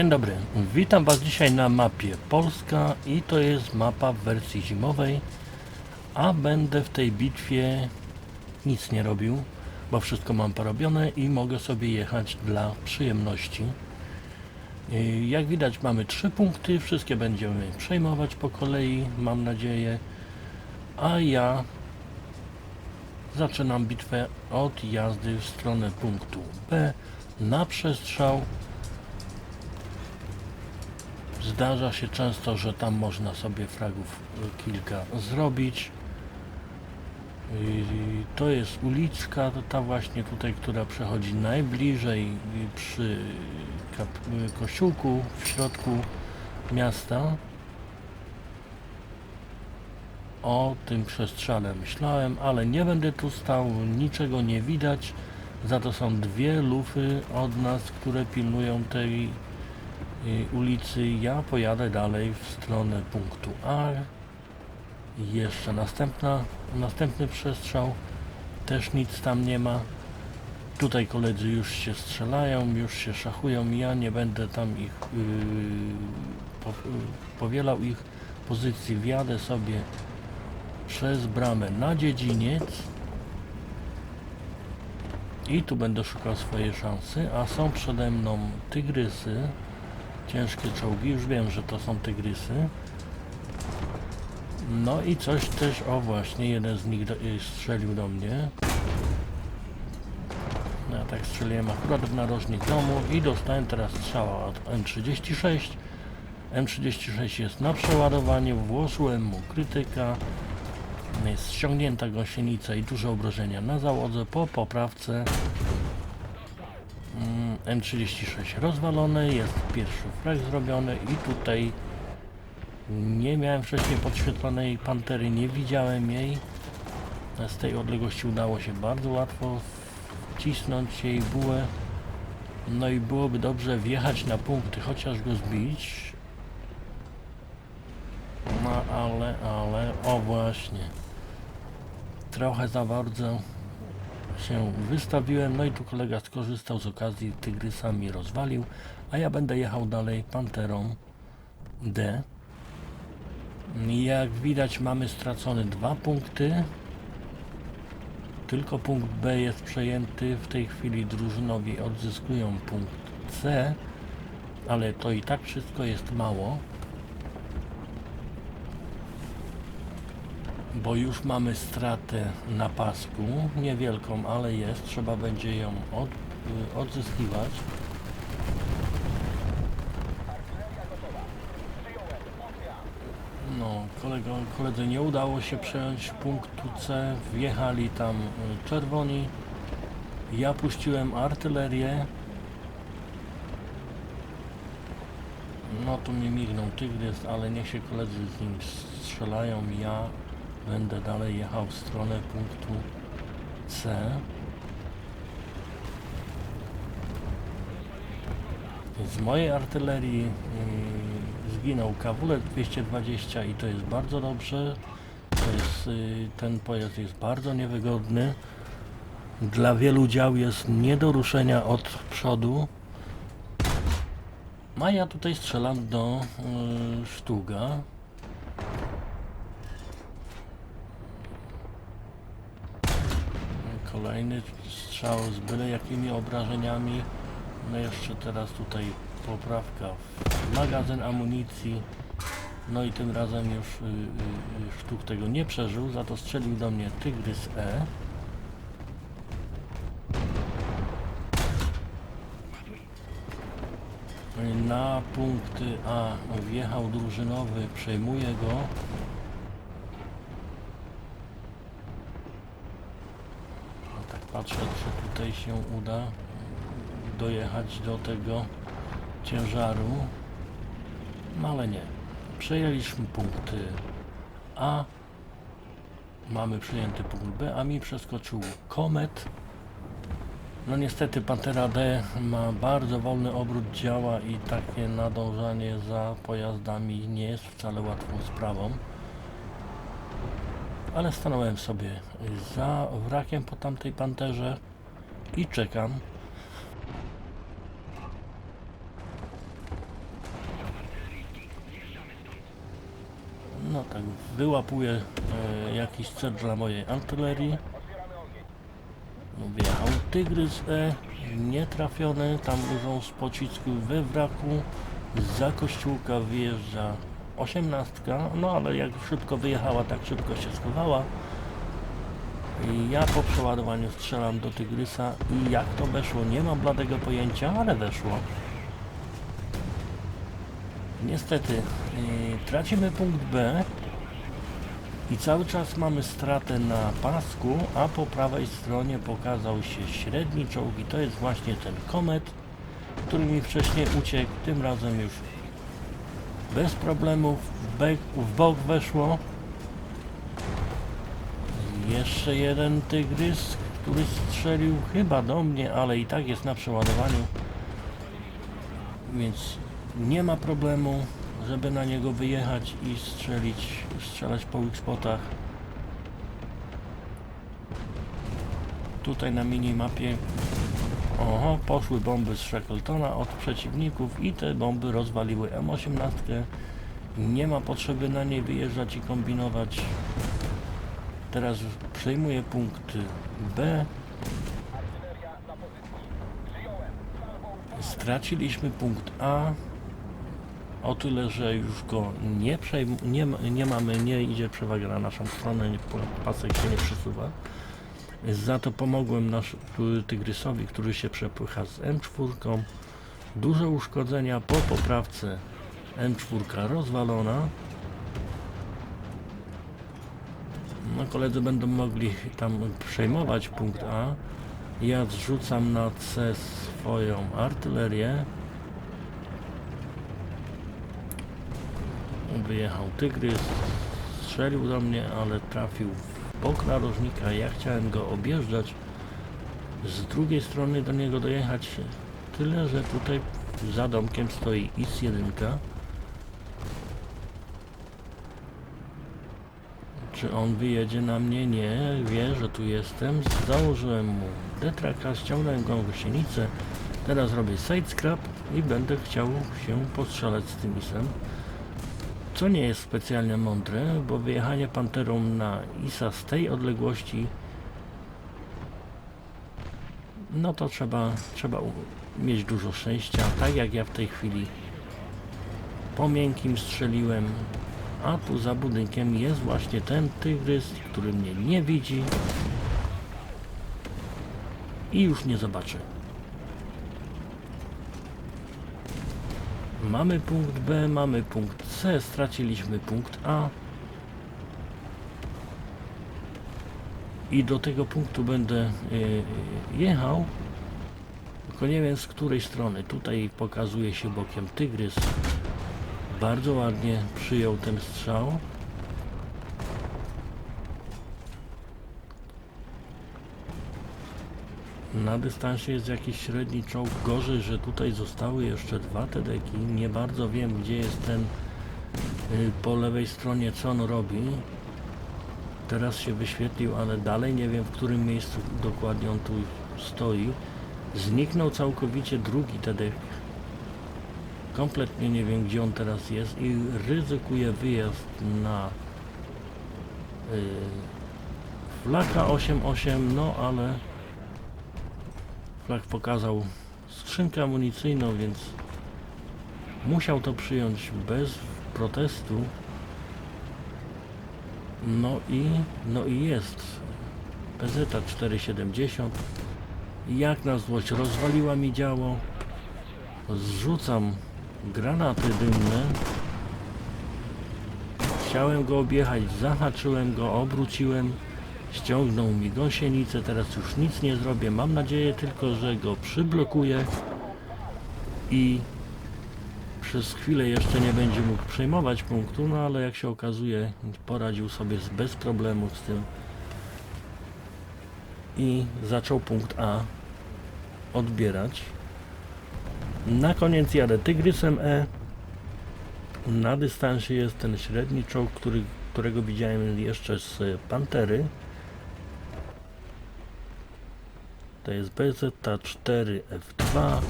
Dzień dobry, witam Was dzisiaj na mapie Polska i to jest mapa w wersji zimowej, a będę w tej bitwie nic nie robił, bo wszystko mam porobione i mogę sobie jechać dla przyjemności. Yy, Jak widać mamy trzy punkty, wszystkie będziemy przejmować po kolei, mam nadzieję, a ja zaczynam bitwę od jazdy w stronę punktu B na przestrzał Zdarza się często, że tam można sobie fragów y, kilka zrobić. I To jest uliczka, ta właśnie tutaj, która przechodzi najbliżej y, przy y, kościółku w środku miasta. O tym przestrzale myślałem, ale nie będę tu stał, niczego nie widać. Za to są dwie lufy od nas, które pilnują tej ulicy. Ja pojadę dalej w stronę punktu A. I Jeszcze następna, następny przestrzał. Też nic tam nie ma. Tutaj koledzy już się strzelają, już się szachują. Ja nie będę tam ich yy, po, yy, powielał ich pozycji. Wjadę sobie przez bramę na dziedziniec. I tu będę szukał swojej szansy, a są przede mną tygrysy, ciężkie czołgi, już wiem, że to są tygrysy. No i coś też, o właśnie, jeden z nich do, y, strzelił do mnie. No, Ja tak strzeliłem akurat w narożnik domu i dostałem teraz strzała od M36. M36 jest na przeładowaniu, włożyłem mu krytyka. Jest ściągnięta gąsienica i duże obrażenia na załodze po poprawce. Mm, M36 rozwalone, jest pierwszy frag zrobiony i tutaj nie miałem wcześniej podświetlonej pantery, nie widziałem jej. Z tej odległości udało się bardzo łatwo wcisnąć jej bułę. No i byłoby dobrze wjechać na punkty, chociaż go zbić. No ale, ale, o właśnie. Trochę za bardzo się wystawiłem, no i tu kolega skorzystał z okazji, tygrysa mi rozwalił, a ja będę jechał dalej Panterą D. Jak widać mamy stracone dwa punkty. Tylko punkt B jest przejęty. W tej chwili drużynowi odzyskują punkt C, ale to i tak wszystko jest mało. Bo już mamy stratę na pasku, niewielką, ale jest. Trzeba będzie ją od, y, odzyskiwać. No, kolego, koledze nie udało się przejąć punktu C. Wjechali tam y, czerwoni. Ja puściłem artylerię. No tu mi mignął tygrys, ale niech się koledzy z nim strzelają. Ja będę dalej jechał w stronę punktu C. Z mojej artylerii y, zginął kawulek 220 i to jest bardzo dobrze. To jest, y, ten pojazd jest bardzo niewygodny. Dla wielu dział jest nie do ruszenia od przodu. A ja tutaj strzelam do y, sztuga. Kolejny strzał z byle jakimi obrażeniami. No jeszcze teraz tutaj poprawka w magazyn amunicji. No i tym razem już y, y, y, sztuk tego nie przeżył, za to strzelił do mnie Tygrys E. Na punkty A wjechał drużynowy, przejmuje go. No tak patrzę, czy tutaj się uda dojechać do tego ciężaru. No ale nie. Przejęliśmy punkty A. Mamy przyjęty punkt B, a mi przeskoczył Komet. No niestety Pantera D ma bardzo wolny obrót działa i takie nadążanie za pojazdami nie jest wcale łatwą sprawą ale stanąłem sobie za wrakiem po tamtej panterze i czekam. No tak, wyłapuję e, jakiś cel dla mojej artylerii. Wjechał Tygrys E, nietrafiony, tam użą z pocisku we wraku, za kościółka wjeżdża osiemnastka, no ale jak szybko wyjechała, tak szybko się schowała. I ja po przeładowaniu strzelam do Tygrysa i jak to weszło, nie mam bladego pojęcia, ale weszło. Niestety, yy, tracimy punkt B i cały czas mamy stratę na pasku, a po prawej stronie pokazał się średni czołg i to jest właśnie ten komet, który mi wcześniej uciekł, tym razem już bez problemów w, bok weszło. Jeszcze jeden tygrys, który strzelił chyba do mnie, ale i tak jest na przeładowaniu. Więc nie ma problemu, żeby na niego wyjechać i strzelić, strzelać po weak spotach. Tutaj na minimapie Oho, poszły bomby z Shackletona od przeciwników i te bomby rozwaliły M18. Nie ma potrzeby na niej wyjeżdżać i kombinować. Teraz przejmuję punkt B. Straciliśmy punkt A. O tyle, że już go nie, nie, nie mamy, nie idzie przewaga na naszą stronę, pasek się nie przesuwa. Za to pomogłem nasz, Tygrysowi, który się przepycha z M4. Duże uszkodzenia po poprawce M4 rozwalona. No koledzy będą mogli tam przejmować punkt A. Ja zrzucam na C swoją artylerię. Wyjechał Tygrys, strzelił do mnie, ale trafił w bok narożnika. Ja chciałem go objeżdżać, z drugiej strony do niego dojechać. Tyle, że tutaj za domkiem stoi IS-1. Czy on wyjedzie na mnie? Nie, wie, że tu jestem. Założyłem mu detraka, ściągnąłem go gąsienicę. Teraz robię side scrap i będę chciał się postrzelać z tym isem. Co nie jest specjalnie mądre, bo wyjechanie panterą na isa z tej odległości no to trzeba, trzeba mieć dużo szczęścia, tak jak ja w tej chwili po miękkim strzeliłem, a tu za budynkiem jest właśnie ten tygrys, który mnie nie widzi i już nie zobaczy. Mamy punkt B, mamy punkt C, straciliśmy punkt A. I do tego punktu będę y, y, jechał. Tylko nie wiem z której strony. Tutaj pokazuje się bokiem tygrys. Bardzo ładnie przyjął ten strzał. Na dystansie jest jakiś średni czołg. Gorzej, że tutaj zostały jeszcze dwa TDki. Nie bardzo wiem, gdzie jest ten y, po lewej stronie, co on robi. Teraz się wyświetlił, ale dalej nie wiem, w którym miejscu dokładnie on tu stoi. Zniknął całkowicie drugi TDK. Kompletnie nie wiem, gdzie on teraz jest i ryzykuje wyjazd na y, Flaka 88, no ale Pokazał skrzynkę amunicyjną, więc musiał to przyjąć bez protestu. No i, no i jest. PZ 470. Jak na złość rozwaliła mi działo. Zrzucam granaty dymne. Chciałem go objechać, zahaczyłem go, obróciłem. Ściągnął mi gąsienicę, teraz już nic nie zrobię. Mam nadzieję tylko, że go przyblokuję i przez chwilę jeszcze nie będzie mógł przejmować punktu, no ale jak się okazuje, poradził sobie bez problemu z tym i zaczął punkt A odbierać. Na koniec jadę Tygrysem E. Na dystansie jest ten średni czołg, który, którego widziałem jeszcze z Pantery. To jest BZ4F2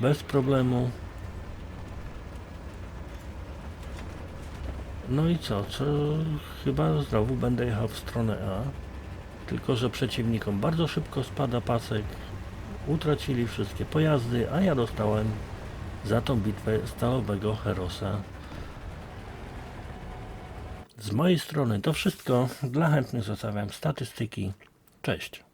bez problemu No i co? co? Chyba znowu będę jechał w stronę A. Tylko, że przeciwnikom bardzo szybko spada pasek. Utracili wszystkie pojazdy, a ja dostałem za tą bitwę stalowego Herosa. Z mojej strony to wszystko. Dla chętnych zostawiam statystyki. Cześć.